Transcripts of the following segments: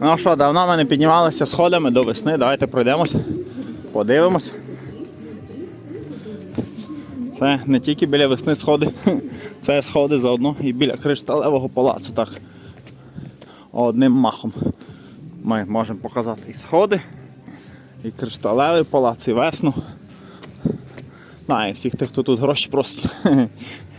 Ну що, давно ми не піднімалися сходами до весни. Давайте пройдемося. Подивимось. Це не тільки біля весни сходи, це сходи заодно і біля кришталевого палацу. Так. Одним махом. Ми можемо показати і сходи, і кришталевий палац, і весну. А, і всіх тих, хто тут гроші просить.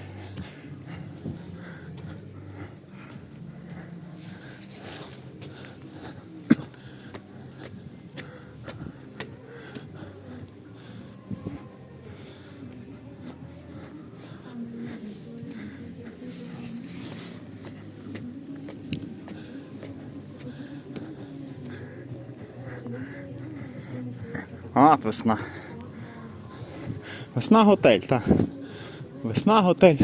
А, от весна. Весна готель, так. Весна готель,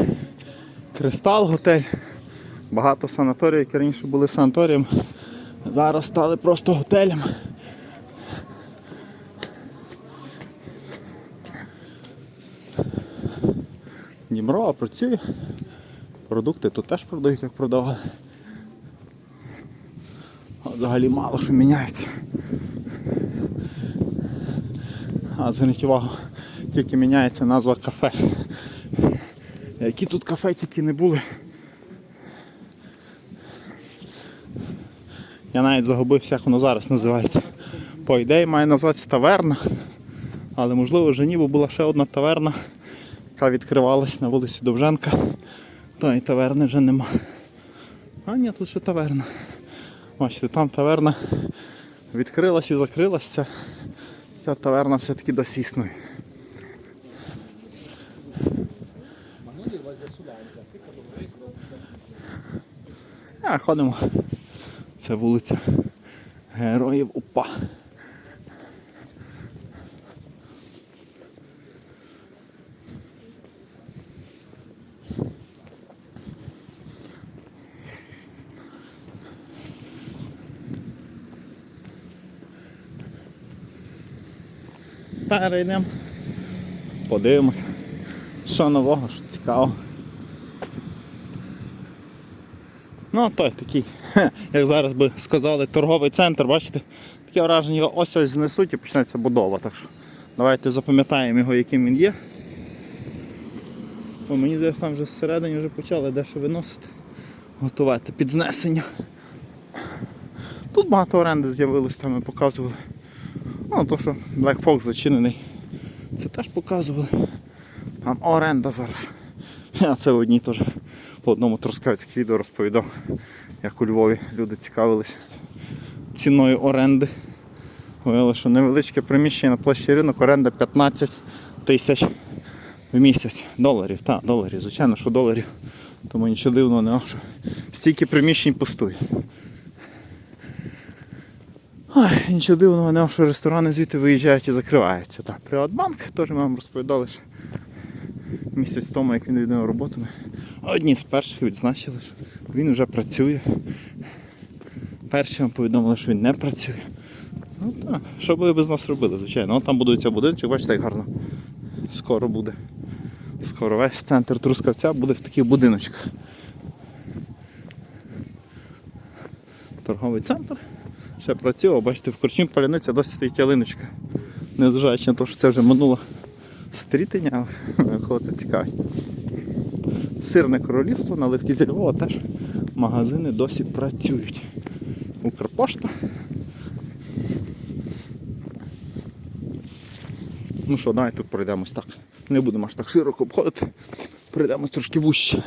Кристал готель. Багато санаторіїв, які раніше були санаторієм, зараз стали просто готелем. Днімрова працює. Продукти тут теж продають, як продавали. Взагалі мало що міняється. А зверніть увагу, тільки міняється назва кафе. Які тут кафе тільки не були. Я навіть загубився, як воно зараз називається. По ідеї має називатися таверна, але можливо вже ніби була ще одна таверна, яка відкривалась на вулиці Довженка. Тої таверни вже нема. А ні, тут ще таверна. Бачите, там таверна відкрилась і закрилася. Ця таверна все-таки до Сісної. А, ходимо. Це вулиця Героїв УПА. Перейдемо. Подивимося, що нового, що цікаво. Ну, той такий, як зараз би сказали, торговий центр, бачите? Таке враження, його ось ось знесуть і почнеться будова. Так що давайте запам'ятаємо його, яким він є. О, мені здається, там вже зсередині вже почали дещо виносити, готувати під знесення. Тут багато оренди з'явилось, там ми показували. Ну, то, що Black Fox зачинений, це теж показували. Там оренда зараз. Я це в одній теж по одному трускавецькому відео розповідав, як у Львові люди цікавились ціною оренди. Говорили, що невеличке приміщення на площі ринок, оренда 15 тисяч в місяць. Доларів, так, доларів, звичайно, що доларів. Тому нічого дивного нема, що стільки приміщень пустує. Ой, нічого дивного нема, що ресторани звідти виїжджають і закриваються. Так, Приватбанк теж ми вам розповідали, що місяць тому, як він відновив роботу, ми одні з перших відзначили, що він вже працює. Перші вам повідомили, що він не працює. Ну так, що б ви без нас робили, звичайно. Ну, там будується будиночок, бачите, як гарно. Скоро буде. Скоро весь центр Трускавця буде в таких будиночках. Торговий центр. Ще працює, бачите, в корчим паляниця досі стоїть ялиночка. Незважаючи на те, що це вже минуло стрітення, кого це цікавить. Сирне королівство, наливки зі Львова теж магазини досі працюють. Укрпошта. Ну що, давай тут пройдемось так. Не будемо аж так широко обходити. Пройдемось трошки вужче.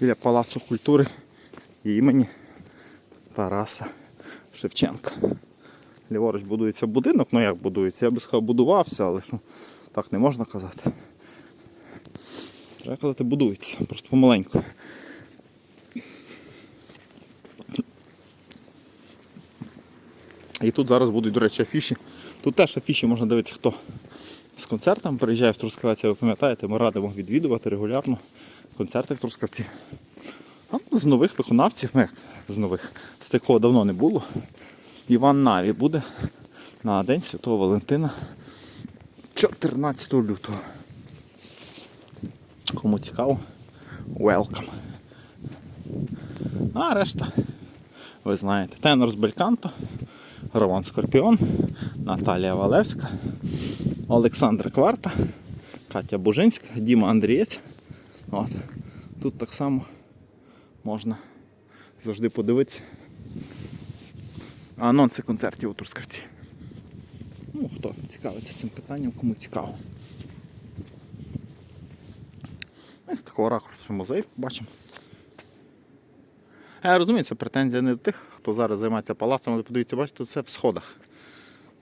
Біля Палацу культури і імені Тараса Шевченка. Ліворуч будується будинок, ну як будується, я би сказав, будувався, але що так не можна казати. Треба казати, будується, просто помаленьку. І тут зараз будуть, до речі, афіші. Тут теж афіші можна дивитися, хто з концертами приїжджає в Трускавець, ви пам'ятаєте, ми радимо відвідувати регулярно концерти в Трускавці. А ну, з нових виконавців, ну як з нових, з такого давно не було. Іван Наві буде на День Святого Валентина 14 лютого. Кому цікаво, welcome. А решта ви знаєте. Тенор з Бельканто, Роман Скорпіон, Наталія Валевська, Олександр Кварта, Катя Бужинська, Діма Андрієць. От. Тут так само можна завжди подивитися. Анонси концертів у Трускавці. Ну, хто цікавиться цим питанням, кому цікаво. Ми з такого ракурсу музей бачимо. Я розумію, це претензія не до тих, хто зараз займається палацом, але подивіться, бачите, все в сходах.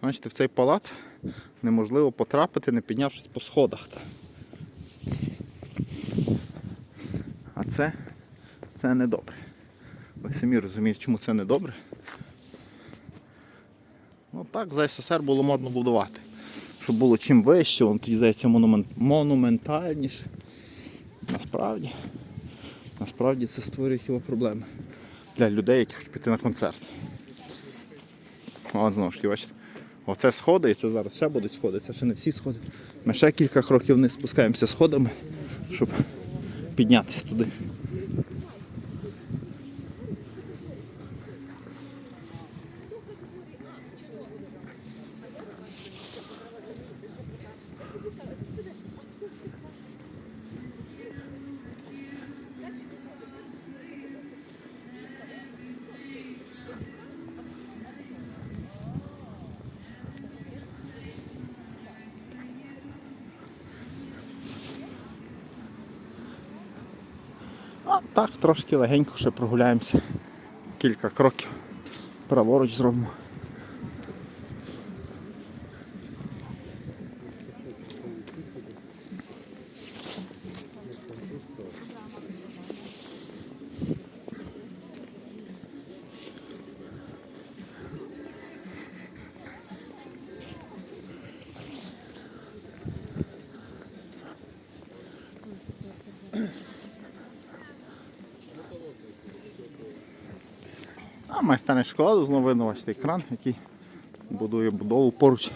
Бачите, в цей палац неможливо потрапити, не піднявшись по сходах. А це, це не добре. Ви самі розумієте, чому це не добре. Ну так, за СССР було модно будувати. Щоб було чим вище, воно тоді здається монумент, монументальніше. Насправді, насправді це створює хіба проблеми для людей, які хочуть піти на концерт. От знову ж таки, бачите. Оце сходи, і це зараз ще будуть сходи, це ще не всі сходи. Ми ще кілька кроків вниз спускаємося сходами, щоб піднятися туди. А так, трошки легенько ще прогуляємося. Кілька кроків. Праворуч зробимо. А майстерня шоколаду знову видно бачите, екран, який будує будову поруч